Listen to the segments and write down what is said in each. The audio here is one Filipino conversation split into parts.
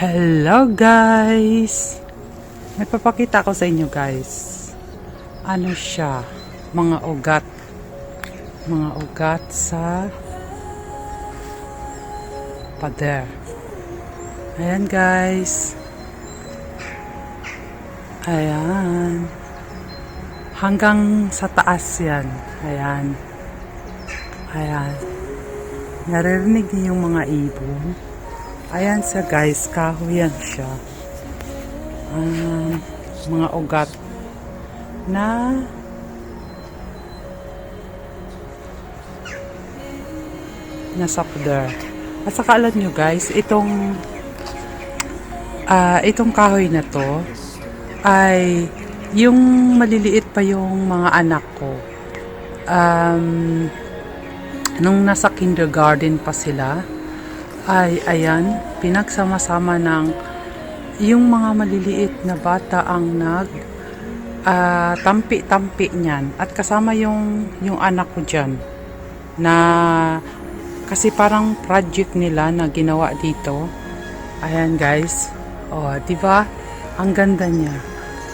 Hello guys! May papakita ko sa inyo guys. Ano siya? Mga ugat. Mga ugat sa pader. Ayan guys. Ayan. Hanggang sa taas yan. Ayan. Ayan. Naririnig niyo yung mga ibon. Ayan siya guys, kahoy siya. Um, mga ugat na nasa pader. At saka alam nyo guys, itong ah itong kahoy na to ay yung maliliit pa yung mga anak ko. Um, nung nasa kindergarten pa sila, ay ayan, pinagsama-sama ng yung mga maliliit na bata ang nag ah, tampi-tampi niyan at kasama yung yung anak ko diyan na kasi parang project nila na ginawa dito. Ayan guys. Oh, 'di ba? Ang ganda niya.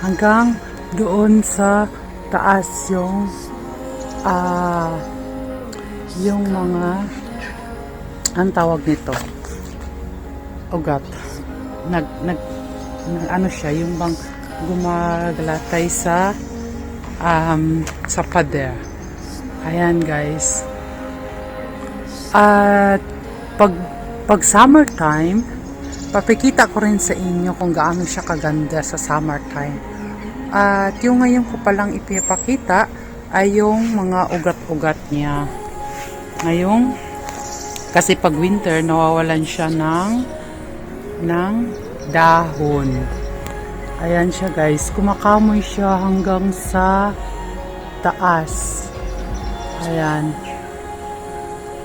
Hanggang doon sa taas yung ah yung mga ang tawag nito? Ugat. Nag nag, nag- ano siya yung bang gumagalatay sa um, sa pader. Ayan guys. At pag pag summertime papakita ko rin sa inyo kung gaano siya kaganda sa summertime. At yung ngayon ko palang ipapakita ay yung mga ugat-ugat niya. Ngayong kasi pag winter, nawawalan siya ng ng dahon. Ayan siya guys. Kumakamoy siya hanggang sa taas. Ayan.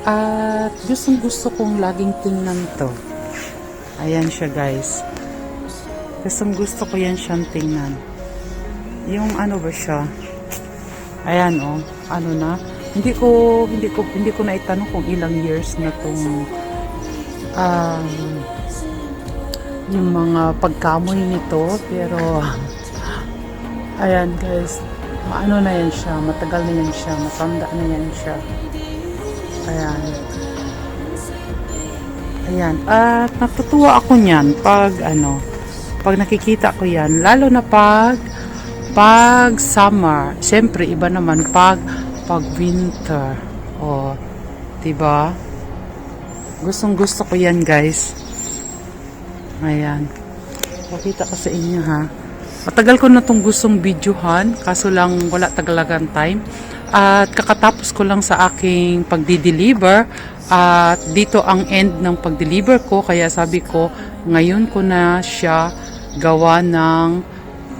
At gustong gusto kong laging tingnan to. Ayan siya guys. Gustong gusto ko yan siyang tingnan. Yung ano ba siya? Ayan oh. Ano na? Hindi ko hindi ko hindi ko na itanong kung ilang years na tong um, yung mga pagkamoy nito pero ayan guys maano na yan siya matagal na yan siya matanda na yan siya. Ayan. Ayan at natutuwa ako niyan pag ano pag nakikita ko yan lalo na pag pag summer. Syempre iba naman pag pag winter. O, 'di ba? Gustong gusto ko 'yan, guys. Ayan. Pakita ko sa inyo ha. Matagal ko na tong gustong videohan, kaso lang wala tagalagan time. At kakatapos ko lang sa aking pagdi-deliver at dito ang end ng pag-deliver ko kaya sabi ko ngayon ko na siya gawa ng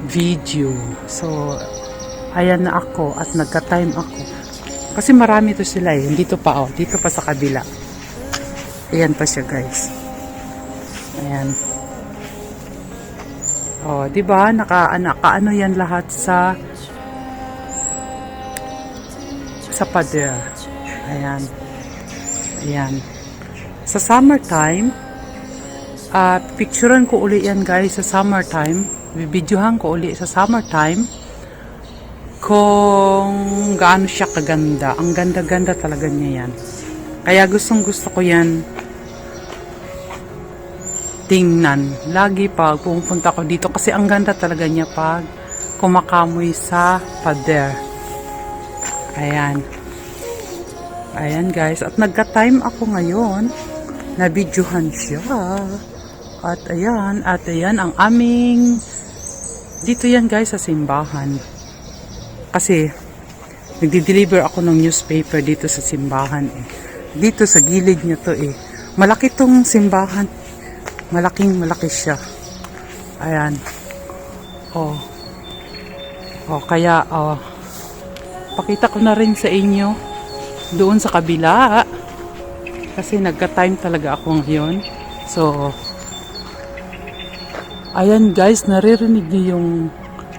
video. So, ayan na ako at nagka-time ako. Kasi marami to sila eh. Dito pa oh. Dito pa sa kabila. Ayan pa siya guys. Ayan. Oh, 'di ba? Naka naka ano 'yan lahat sa sa pader. Ayan. Ayan. Sa summertime, at picturean ko uli yan guys sa summertime. Bibidyohan ko uli sa summertime kung gaano siya kaganda. Ang ganda-ganda talaga niya yan. Kaya gustong gusto ko yan tingnan. Lagi pag pumunta ko dito kasi ang ganda talaga niya pag kumakamoy sa pader. Ayan. Ayan guys. At nagka-time ako ngayon na videohan siya. At ayan. At ayan ang aming dito yan guys sa simbahan. Kasi nagdi-deliver ako ng newspaper dito sa simbahan eh. Dito sa gilid niya to eh. Malaki tong simbahan. Malaking malaki siya. Ayan. Oh. Oh, kaya oh. Pakita ko na rin sa inyo doon sa kabila. Kasi nagka-time talaga ako ngayon. So, ayan guys, naririnig niyo yung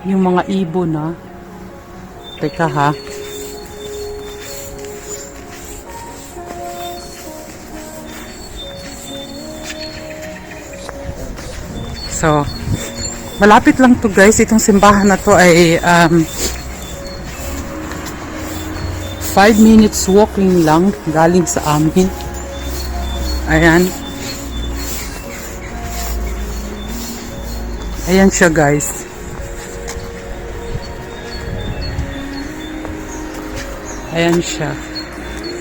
yung mga ibon na Teka ha. So, malapit lang to guys. Itong simbahan na to ay um, 5 minutes walking lang galing sa amin. Ayan. Ayan siya guys. Ayan siya.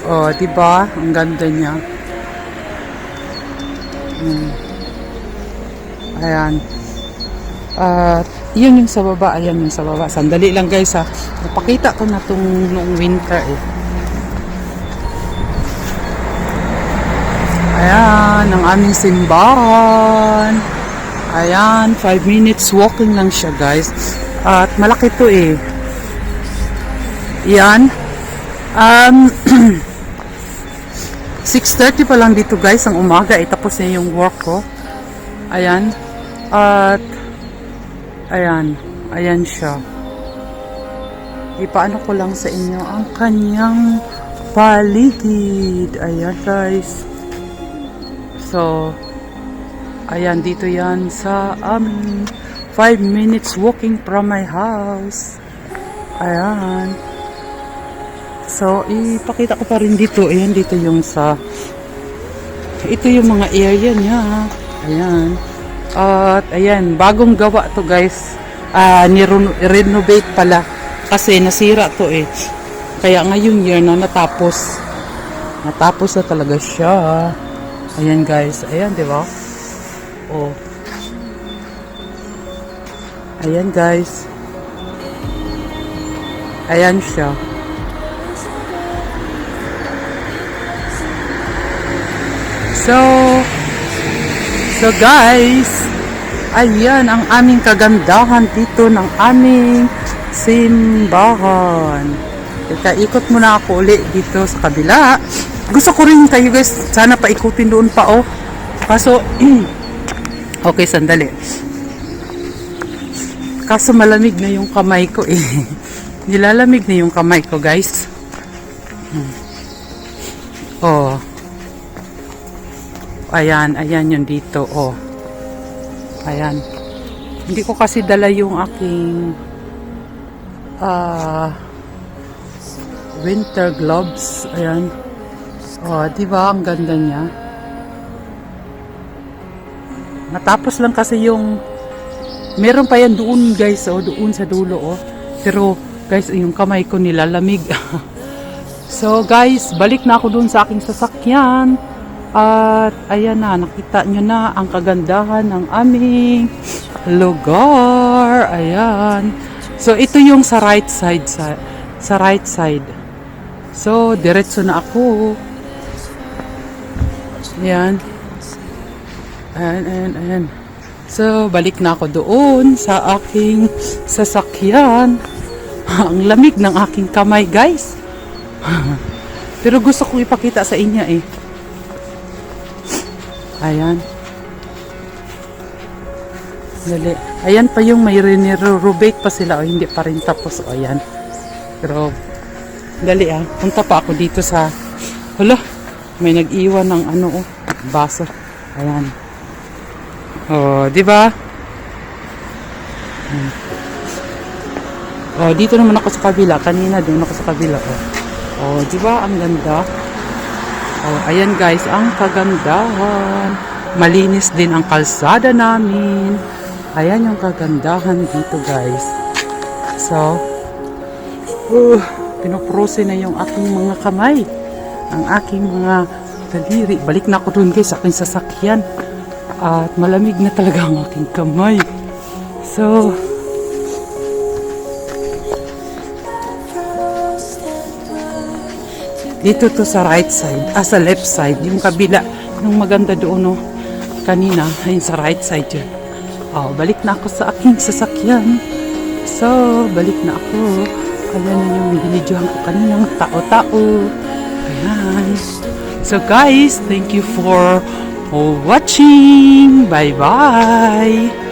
Oh, 'di ba? Ang ganda niya. Hmm. Ayan. At yun yung sa baba, ayan yung sa baba. Sandali lang guys ha. Napakita ko na tong noong winter eh. Ayan, ang aming simbahan. Ayan, 5 minutes walking lang siya guys. At malaki to eh. Yan. Um, 6.30 pa lang dito guys, ang umaga. Eh, tapos na yung work ko. Ayan. At, ayan. Ayan siya. Ipaano ko lang sa inyo ang kanyang paligid. Ayan guys. So, ayan, dito yan sa amin. 5 minutes walking from my house. Ayan. So, ipakita ko pa rin dito. Ayan, dito yung sa... Ito yung mga area niya. Ayan. At, ayan, bagong gawa to guys. Ah, ni-renovate pala. Kasi nasira to eh. Kaya ngayong year na natapos. Natapos na talaga siya. Ayan guys. Ayan, di ba? Oh. Ayan guys. Ayan siya. So, so guys, ayan ang aming kagandahan dito ng aming simbahan. Teka, ikot muna ako uli dito sa kabila. Gusto ko rin kayo guys, sana paikutin doon pa oh. Kaso, okay, sandali. Kaso malamig na yung kamay ko eh. Nilalamig na yung kamay ko guys. Hmm. Oh. Ayan, ayan yung dito, oh. Ayan. Hindi ko kasi dala yung aking ah winter gloves. Ayan. Oh, di ba ang ganda niya? Natapos lang kasi yung meron pa yan doon guys, oh, doon sa dulo, oh. Pero guys, yung kamay ko nilalamig. so guys, balik na ako doon sa aking sasakyan. At ayan na, nakita nyo na ang kagandahan ng aming lugar. Ayan. So ito yung sa right side sa, sa right side. So diretso na ako. Ayan. Ayan, ayan, ayan. So balik na ako doon sa aking sasakyan. ang lamig ng aking kamay, guys. Pero gusto kong ipakita sa inyo eh. Ayan. Dali. Ayan pa yung may renirobate pa sila o hindi pa rin tapos. O ayan. Pero, dali ah. Punta pa ako dito sa, hala, may nag-iwan ng ano oh, baso. Ayan. Oh, di ba? Oh, dito naman ako sa kabila. Kanina doon ako sa kabila. Oh, oh di ba? Ang ganda. Oh, ayan guys, ang kagandahan. Malinis din ang kalsada namin. Ayan yung kagandahan dito guys. So, uh, pinoprose na yung aking mga kamay. Ang aking mga daliri. Balik na ako dun guys sa aking sasakyan. At malamig na talaga ang aking kamay. So, dito to sa right side, ah sa left side, yung kabila, yung maganda doon no, kanina, ayun sa right side yun. Oh, balik na ako sa aking sasakyan. So, balik na ako. Ayan na yung binidyohan ko kaninang tao-tao. Ayan. So guys, thank you for watching. Bye-bye.